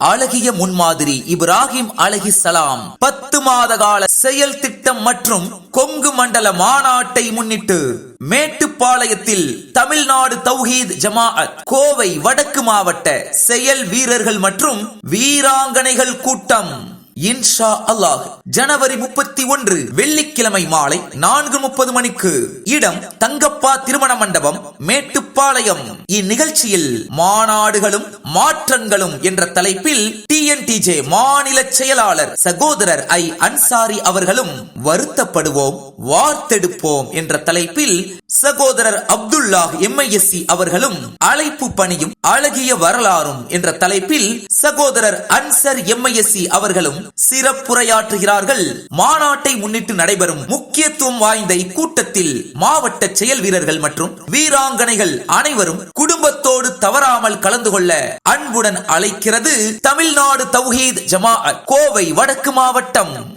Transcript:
அழகிய முன்மாதிரி இப்ராஹிம் அலஹி சலாம் பத்து மாத கால செயல் திட்டம் மற்றும் கொங்கு மண்டல மாநாட்டை முன்னிட்டு மேட்டுப்பாளையத்தில் தமிழ்நாடு தௌஹீத் ஜமாஅத் கோவை வடக்கு மாவட்ட செயல் வீரர்கள் மற்றும் வீராங்கனைகள் கூட்டம். இன்ஷா அல்லாஹ் ஜனவரி முப்பத்தி ஒன்று வெள்ளிக்கிழமை மாலை நான்கு முப்பது மணிக்கு இடம் தங்கப்பா திருமண மண்டபம் மேட்டுப்பாளையம். இந்நிகழ்ச்சியில் மாநாடுகளும் மாற்றங்களும் என்ற தலைப்பில் டிஎன்டிஜே மாநில செயலாளர் சகோதரர் ஐ. அன்சாரி அவர்களும் வருத்தப்படுவோம் வார்த்தெடுப்போம் என்ற தலைப்பில் சகோதரர் அப்துல்லாஹ் எம்ஐஎஸ்சி அவர்களும் அழைப்பு பணியும் அழகிய வரலாறும் என்ற தலைப்பில் சகோதரர் அன்சர் எம்ஐஎஸ்சி அவர்களும் சிறப்புரையாற்றுகிறார்கள். மாநாட்டை முன்னிட்டு நடைபெறும் முக்கியத்துவம் வாய்ந்த இக்கூட்டத்தில் மாவட்ட செயல் வீரர்கள் மற்றும் வீராங்கனைகள் அனைவரும் தவறாமல் கலந்து கொள்ள அன்புடன் அழைக்கிறது தமிழ்நாடு தௌஹீத் ஜமாஅத் கோவை வடக்கு மாவட்டம்.